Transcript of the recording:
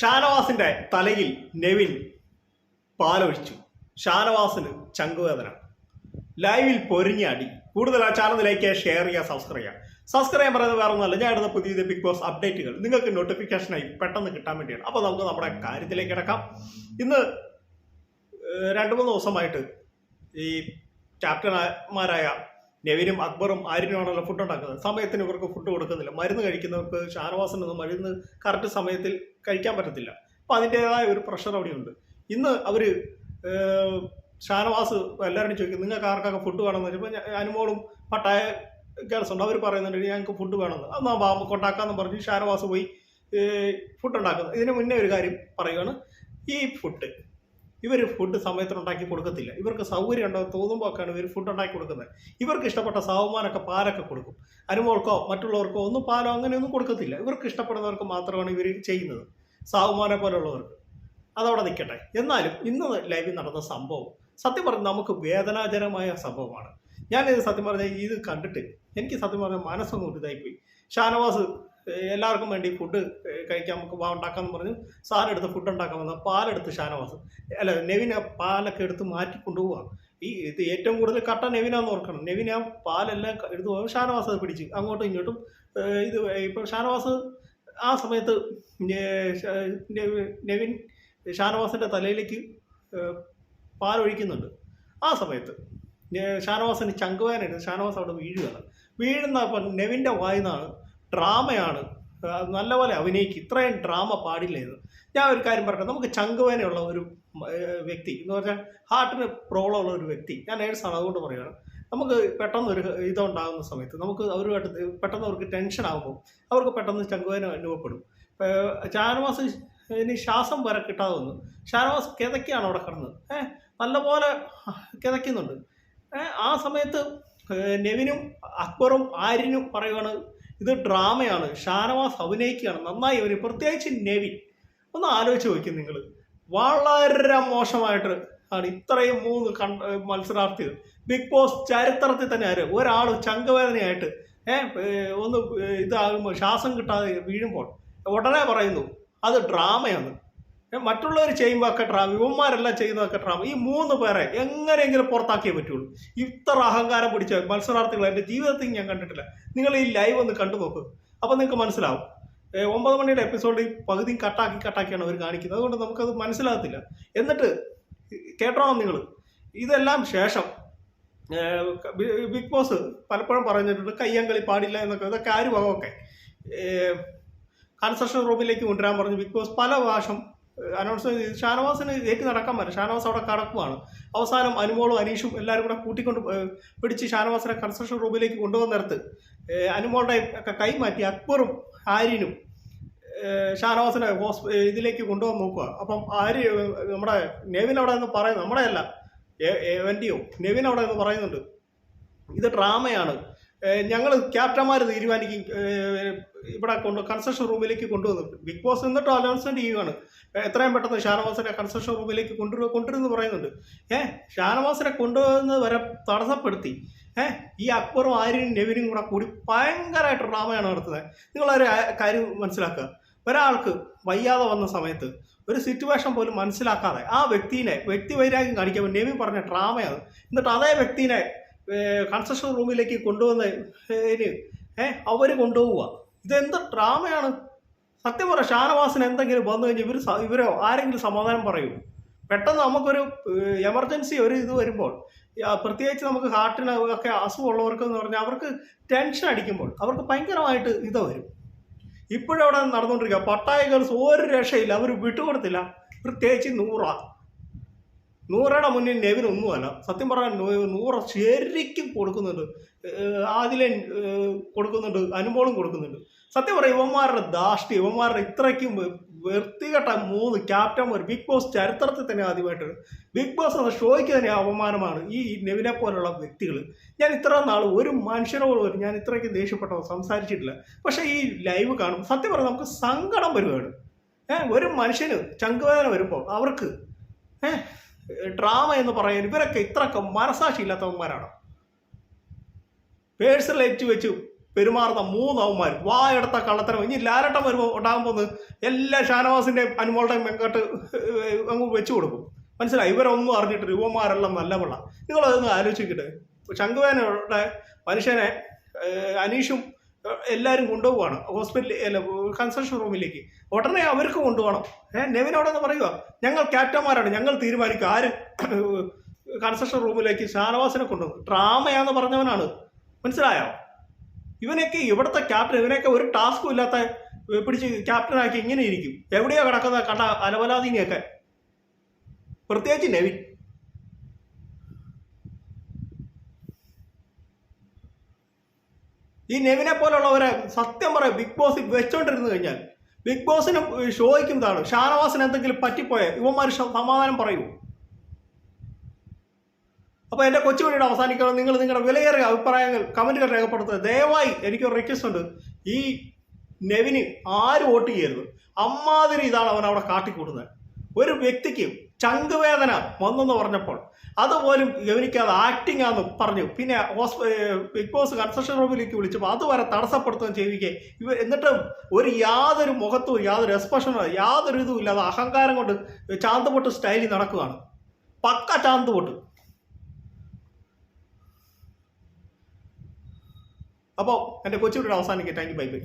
ഷാനവാസിന്റെ തലയിൽ നെവിൻ പാലൊഴിച്ചു. ഷാനവാസിന് ചങ്കുവേദന. ലൈവിൽ പൊരിഞ്ഞ അടി. കൂടുതൽ ആ ചാനലിലേക്ക് ലൈക്ക് ഷെയർ ചെയ്യുക സബ്സ്ക്രൈബ് ചെയ്യുക. സബ്സ്ക്രൈബ് ചെയ്യാൻ പറയുന്നത് വേറെ ഒന്നല്ല ഞാൻ ഇടുന്ന പുതിയ ബിഗ് ബോസ് അപ്ഡേറ്റുകൾ നിങ്ങൾക്ക് നോട്ടിഫിക്കേഷനായി പെട്ടെന്ന് കിട്ടാൻ വേണ്ടിയാണ്. അപ്പോൾ നമുക്ക് നമ്മുടെ കാര്യത്തിലേക്ക് കിടക്കാം. ഇന്ന് രണ്ട് മൂന്ന് ദിവസമായിട്ട് ഈ ക്യാപ്റ്റന്മാരായ നെവിനും അക്ബറും ആര്യനുമാണല്ലോ ഫുഡ് ഉണ്ടാക്കുന്നത്? സമയത്തിന് ഇവർക്ക് ഫുഡ് കൊടുക്കുന്നില്ല. മരുന്ന് കഴിക്കുന്നവർക്ക് ഷാനവാസിനൊന്നും മരുന്ന് കറക്റ്റ് സമയത്തിൽ കഴിക്കാൻ പറ്റത്തില്ല. അപ്പം അതിന്റെതായ ഒരു പ്രഷർ അവിടെയുണ്ട്. ഇന്ന് അവർ ഷാനവാസ് എല്ലാവരും ചോദിക്കും നിങ്ങൾക്ക് ആർക്കൊക്കെ ഫുഡ് വേണമെന്ന്? വെച്ചപ്പോൾ അനുമോളും പട്ടായ ഗേൾസ് ഉണ്ട്. അവർ പറയുന്നുണ്ട് ഞങ്ങൾക്ക് ഫുഡ് വേണമെന്ന്. അത് നാം ബാമ്പ് കൊണ്ടാക്കാമെന്ന് പറഞ്ഞ് ഷാനവാസ് പോയി ഫുഡ് ഉണ്ടാക്കുന്നത് ഇതിന് മുന്നേ ഒരു കാര്യം പറയുകയാണ് ഈ ഫുഡ് ഇവർ ഫുഡ് സമയത്തിന് ഉണ്ടാക്കി കൊടുക്കത്തില്ല. ഇവർക്ക് സൗകര്യം ഉണ്ടോ തോന്നുമ്പോൾ ഒക്കെയാണ് ഇവർ ഫുഡ് ഉണ്ടാക്കി കൊടുക്കുന്നത്. ഇവർക്ക് ഇഷ്ടപ്പെട്ട സാവുമാനൊക്കെ പാലൊക്കെ കൊടുക്കും. അനുമോൾക്കോ മറ്റുള്ളവർക്കോ ഒന്നും പാലോ അങ്ങനെയൊന്നും കൊടുക്കത്തില്ല. ഇവർക്ക് ഇഷ്ടപ്പെടുന്നവർക്ക് മാത്രമാണ് ഇവർ ചെയ്യുന്നത്. സാവുമാനെ പോലുള്ളവർക്ക്. അതവിടെ നിൽക്കട്ടെ എന്നാലും ഇന്ന് ലൈവിൽ നടന്ന സംഭവം സത്യം പറഞ്ഞാൽ നമുക്ക് വേദനാജനമായ സംഭവമാണ്. ഞാനിത് സത്യം പറഞ്ഞാൽ ഇത് കണ്ടിട്ട് എനിക്ക് സത്യം പറഞ്ഞാൽ മനസ്സൊന്നും ഇതായിപ്പോയി ഷാനവാസ് എല്ലാവർക്കും വേണ്ടി ഫുഡ് കഴിക്കാൻ നമുക്ക് ഉണ്ടാക്കാമെന്ന് പറഞ്ഞ് സാധനം എടുത്ത് ഫുഡ് ഉണ്ടാക്കാൻ വന്ന പാലെടുത്ത് ഷാനവാസ്. അല്ല നെവിൻ പാലൊക്കെ എടുത്ത് മാറ്റി കൊണ്ടുപോവാം. ഈ ഇത് ഏറ്റവും കൂടുതൽ കട്ട നെവിനാന്ന് ഓർക്കണം. നെവിൻ ആ പാലെല്ലാം എടുത്തു എടുത്ത് പോകും ഷാനവാസ് അത് പിടിച്ച് അങ്ങോട്ടും ഇങ്ങോട്ടും ഇത് ഇപ്പോൾ ഷാനവാസ് ആ സമയത്ത് നെവിൻ ഷാനവാസിന്റെ തലയിലേക്ക് പാലൊഴിക്കുന്നുണ്ട്. ആ സമയത്ത് ഷാനവാസിന് ചങ്കുവാനായിട്ട് ഷാനവാസ് അവിടെ വീഴുകയാണ്. വീഴുന്ന അപ്പം നെവിന്റെ വായിന്നാണ് ഡ്രാമയാണ്. നല്ലപോലെ അഭിനയിക്കും. ഇത്രയും ഡ്രാമ പാടില്ല ഇത്. ഞാൻ ഒരു കാര്യം പറയട്ടെ നമുക്ക് ചങ്കുവേനയുള്ള ഒരു വ്യക്തി എന്ന് പറഞ്ഞാൽ ഹാർട്ടിന് പ്രോബ്ലം ഉള്ള ഒരു വ്യക്തി ഞാൻ നേഴ്സാണ് അതുകൊണ്ട് പറയുകയാണ്. നമുക്ക് പെട്ടെന്ന് ഒരു ഇതുണ്ടാകുന്ന സമയത്ത് നമുക്ക് അവരുമായിട്ട് പെട്ടെന്ന് അവർക്ക് ടെൻഷൻ ആകുമ്പോൾ അവർക്ക് പെട്ടെന്ന് ചങ്കുവേന അനുഭവപ്പെടും. ഷാനവാസ് ഇനി ശ്വാസം വരെ കിട്ടാതെ വന്നു ഷാനവാസ് കിതയ്ക്കാണ് അവിടെ കിടന്നത്. ഏഹ് നല്ലപോലെ കിതയ്ക്കുന്നുണ്ട്. ആ സമയത്ത് നെവിനും അക്ബറും ആര്യനും പറയുകയാണ് ഇത് ഡ്രാമയാണ്. ഷാനവാസ് അഭിനയിക്കുകയാണ്. നന്നായി അവന് പ്രത്യേകിച്ച് നെവി ഒന്ന് ആലോചിച്ച് നോക്കും നിങ്ങൾ വളരെ മോശമായിട്ട് ആണ് ഇത്രയും മൂന്ന് കൺ മത്സരാർത്ഥികൾ. ബിഗ് ബോസ് ചരിത്രത്തിൽ തന്നെ ആര്? ഒരാൾ ചങ്കവേദനയായിട്ട് ഏഹ് ഒന്ന് ഇതാകുമ്പോൾ ശ്വാസം കിട്ടാതെ വീഴുമ്പോൾ ഉടനെ പറയുന്നു അത് ഡ്രാമയാണ്. ഏ, മറ്റുള്ളവർ ചെയ്യുമ്പോഴൊക്കെ ഡ്രാമ ഇവന്മാരെല്ലാം ചെയ്യുന്നതൊക്കെ ഡ്രാമ ഈ മൂന്ന് പേരെ എങ്ങനെയെങ്കിലും പുറത്താക്കിയേ പറ്റുള്ളൂ. ഇത്ര അഹങ്കാരം പിടിച്ച മത്സരാർത്ഥികൾ എന്റെ ജീവിതത്തിൽ ഞാൻ കണ്ടിട്ടില്ല. നിങ്ങൾ ഈ ലൈവ് ഒന്ന് കണ്ടു നോക്ക്. അപ്പം നിങ്ങൾക്ക് മനസ്സിലാവും. ഒമ്പത് മണിയുടെ എപ്പിസോഡ് പകുതി കട്ടാക്കി കട്ടാക്കിയാണ് അവർ കാണിക്കുന്നത്. അതുകൊണ്ട് നമുക്കത് മനസ്സിലാകത്തില്ല. എന്നിട്ട് കേട്ടോണം നിങ്ങൾ. ഇതെല്ലാം ശേഷം ബിഗ് ബോസ് പലപ്പോഴും പറഞ്ഞിട്ടുണ്ട് കയ്യങ്കളി പാടില്ല എന്നൊക്കെ. ഇതൊക്കെ ആര് വകമൊക്കെ കൺസ്ട്രക്ഷൻ റൂമിലേക്ക് കൊണ്ടുവരാൻ പറഞ്ഞു ബിഗ് ബോസ്. പല പ്രാവശ്യം അനൗൺസ് ഷാനവാസിന് ഏറ്റ് നടക്കാൻ പറ്റും ഷാനവാസ് അവിടെ കടക്കുവാണ്. അവസാനം അനുമോളും അനീഷും എല്ലാവരും കൂടെ കൂട്ടിക്കൊണ്ട് പിടിച്ച് ഷാനവാസിനെ കൺസ്ട്രക്ഷൻ റൂമിലേക്ക് കൊണ്ടുവന്നിടത്ത് അനുമോളുടെ ഒക്കെ കൈ മാറ്റി അക്ബറും ആര്യനും ഏഹ്, ഷാനവാസിനെ ഹോസ്പി ഇതിലേക്ക് കൊണ്ടുവന്ന് നോക്കുക. അപ്പം ആര് നമ്മുടെ നെവിൻ അവിടെ നിന്ന് പറയുന്നു നമ്മുടെ അല്ല എവന്റെയോ നെവിൻ അവിടെ നിന്ന് പറയുന്നുണ്ട് ഇത് ഡ്രാമയാണ്. ഞങ്ങൾ ക്യാപ്റ്റന്മാർ തീരുമാനിക്കും. ഇവിടെ കൊണ്ട് കൺസ്ട്രക്ഷൻ റൂമിലേക്ക് കൊണ്ടുവന്നു. ബിഗ് ബോസ് എന്നിട്ട് അനൗൺസ്മെന്റ് ചെയ്യുകയാണ് എത്രയും പെട്ടെന്ന് ഷാനവാസിനെ കൺസ്ട്രക്ഷൻ റൂമിലേക്ക് കൊണ്ടുവരുക കൊണ്ടുവരുമെന്ന് പറയുന്നുണ്ട്. ഏഹ് ഷാനവാസിനെ കൊണ്ടുവന്ന് വരെ തടസ്സപ്പെടുത്തി. ഏഹ് ഈ അക്ബറും ആര്യനും നെവിനും കൂടെ കൂടി ഭയങ്കരമായിട്ട് ഡ്രാമയാണ് നടത്തുന്നത്. നിങ്ങളൊരു കാര്യം മനസ്സിലാക്കുക. ഒരാൾക്ക് വയ്യാതെ വന്ന സമയത്ത് ഒരു സിറ്റുവേഷൻ പോലും മനസ്സിലാക്കാതെ ആ വ്യക്തിനെ വ്യക്തി വൈരാഗ്യം കാണിക്കാൻ നെവിൻ പറഞ്ഞ ഡ്രാമയാണ്. എന്നിട്ട് അതേ വ്യക്തിനെ കൺസ്ട്രക്ഷൻ റൂമിലേക്ക് കൊണ്ടുവന്ന് ഏഹ് അവർ കൊണ്ടുപോവുക. ഇതെന്ത് ഡ്രാമയാണ് സത്യം പറ ഷാനവാസിന് എന്തെങ്കിലും വന്നു കഴിഞ്ഞാൽ ഇവർ ഇവരോ ആരെങ്കിലും സമാധാനം പറയൂ. പെട്ടെന്ന് നമുക്കൊരു എമർജൻസി ഒരു ഇത് വരുമ്പോൾ പ്രത്യേകിച്ച് നമുക്ക് ഹാർട്ടിന് ഒക്കെ അസുഖമുള്ളവർക്ക് എന്ന് പറഞ്ഞാൽ അവർക്ക് ടെൻഷൻ അടിക്കുമ്പോൾ അവർക്ക് ഭയങ്കരമായിട്ട് ഇത് വരും. ഇപ്പോഴവിടെ നടന്നുകൊണ്ടിരിക്കുക പട്ടായ ഗേൾസ് ഒരു രക്ഷയില്ല അവർ വിട്ടുകൊടുത്തില്ല. പ്രത്യേകിച്ച് നൂറ. നൂറയുടെ മുന്നിൽ നെവിൻ ഒന്നുമല്ല. സത്യം പറഞ്ഞാൽ നൂറ് ശരിക്കും കൊടുക്കുന്നുണ്ട്. ആദിലെ ആദിലൻ കൊടുക്കുന്നുണ്ട്. അനുമോളും കൊടുക്കുന്നുണ്ട്. സത്യം പറയാം ഇവന്മാരുടെ ദാഷ്ടി ഇവന്മാരുടെ ഇത്രയ്ക്കും വൃത്തികെട്ട മൂന്ന് ക്യാപ്റ്റന്മാർ ബിഗ് ബോസ് ചരിത്രത്തിൽ തന്നെ ആദ്യമായിട്ട് ബിഗ് ബോസ് എന്ന ഷോയ്ക്ക് തന്നെ അപമാനമാണ് ഈ നെവിനെ പോലുള്ള വ്യക്തികൾ ഞാൻ ഇത്ര നാൾ ഒരു മനുഷ്യനോട് പോലും ഞാൻ ഇത്രയ്ക്ക് ദേഷ്യപ്പെട്ടോ സംസാരിച്ചിട്ടില്ല. പക്ഷേ ഈ ലൈവ് കാണും സത്യം പറഞ്ഞാൽ നമുക്ക് സങ്കടം വരുവാണ്. ഏഹ് ഒരു മനുഷ്യന് ചങ്കുവേദന വരുമ്പോൾ അവർക്ക് ഏഹ് ഡ്രാമ എന്ന് പറയാൻ ഇവരൊക്കെ ഇത്രയൊക്കെ മനസാക്ഷി ഇല്ലാത്തവന്മാരാണ് പേഴ്സണൽ ഏറ്റ് വെച്ച് പെരുമാറുന്ന മൂന്നവന്മാർ. വായെടുത്ത കള്ളത്തരം. ഇനി ലാരട്ടം വരുമ്പോൾ ഉണ്ടാകാൻ പോകുന്നത് എല്ലാ ഷാനവാസിന്റെ അനുമോളുടെയും വെങ്കട്ട് അങ്ങ് വെച്ചു കൊടുക്കും. മനസ്സിലായി? ഇവരൊന്നും അറിഞ്ഞിട്ട് യുവന്മാരെല്ലാം നല്ല പിള്ള നിങ്ങളതൊന്ന് ആലോചിക്കട്ടെ ശംഖുവേനയുടെ മനുഷ്യനെ അനീഷും എല്ലാവരും കൊണ്ടുപോവാണ് ഹോസ്പിറ്റലിൽ അല്ല കൺസൾഷൻ റൂമിലേക്ക്. ഉടനെ അവർക്ക് കൊണ്ടുപോകണം. ഏഹ് നെവിനോടെന്ന് പറയുക ഞങ്ങൾ ക്യാപ്റ്റന്മാരാണ്. ഞങ്ങൾ തീരുമാനിക്കും ആര് കൺസൾഷൻ റൂമിലേക്ക് ഷാനവാസിനെ കൊണ്ടുപോകും. ഡ്രാമയാന്ന് പറഞ്ഞവനാണ്. മനസ്സിലായോ? ഇവനൊക്കെ ഇവിടുത്തെ ക്യാപ്റ്റൻ ഇവനൊക്കെ ഒരു ടാസ്കും ഇല്ലാത്ത പിടിച്ച് ക്യാപ്റ്റനാക്കി ഇങ്ങനെ ഇരിക്കും. എവിടെയാ കിടക്കുന്ന കണ്ട അലവലാദീനെയൊക്കെ പ്രത്യേകിച്ച് നെവിൻ. ഈ നെവിനെ പോലുള്ളവരെ സത്യം പറയാം ബിഗ് ബോസ് വെച്ചോണ്ടിരുന്നു കഴിഞ്ഞാൽ ബിഗ് ബോസിന് ഏഹ്, ഷോയ്ക്കും ഇതാണ് ഷാനവാസിന് എന്തെങ്കിലും പറ്റിപ്പോയ ഇവന്മാർ സമാധാനം പറയൂ. അപ്പൊ എന്റെ കൊച്ചുപണിയുടെ അവസാനിക്കണം നിങ്ങൾ നിങ്ങളുടെ വിലയേറിയ അഭിപ്രായങ്ങൾ കമന്റുകൾ രേഖപ്പെടുത്തുക. ദയവായി എനിക്കൊരു റിക്വസ്റ്റ് ഉണ്ട്. ഈ നെവിന് ആര് വോട്ട് ചെയ്യരുത്. അമ്മാതിരി ഇതാണ് അവൻ അവിടെ കാട്ടിക്കൂട്ടുന്നത്. ഒരു വ്യക്തിക്ക് ചങ്കുവേദന വന്നെന്ന് പറഞ്ഞപ്പോൾ അതുപോലും ഗവനിക്കാതെ ആക്ടിംഗ് ആന്ന് പറഞ്ഞു. പിന്നെ ബിഗ് ബോസ് കൺസ്ട്രക്ഷൻ റൂമിലേക്ക് വിളിച്ചപ്പോൾ അതുവരെ തടസ്സപ്പെടുത്തുകയും ചെയ്യുകയെ ഇവ എന്നിട്ടും ഒരു യാതൊരു മുഖത്തും യാതൊരു എക്സ്പ്രഷനോ യാതൊരു ഇതും ഇല്ലാതെ അഹങ്കാരം കൊണ്ട് ചാന്തുപൊട്ട് സ്റ്റൈലിൽ നടക്കുകയാണ്. പക്ക ചാന്തുപൊട്ട്. അപ്പോൾ എന്റെ കൊച്ചുകൂടെ അവസാനിക്കാം താങ്ക് യു ബൈ ബൈ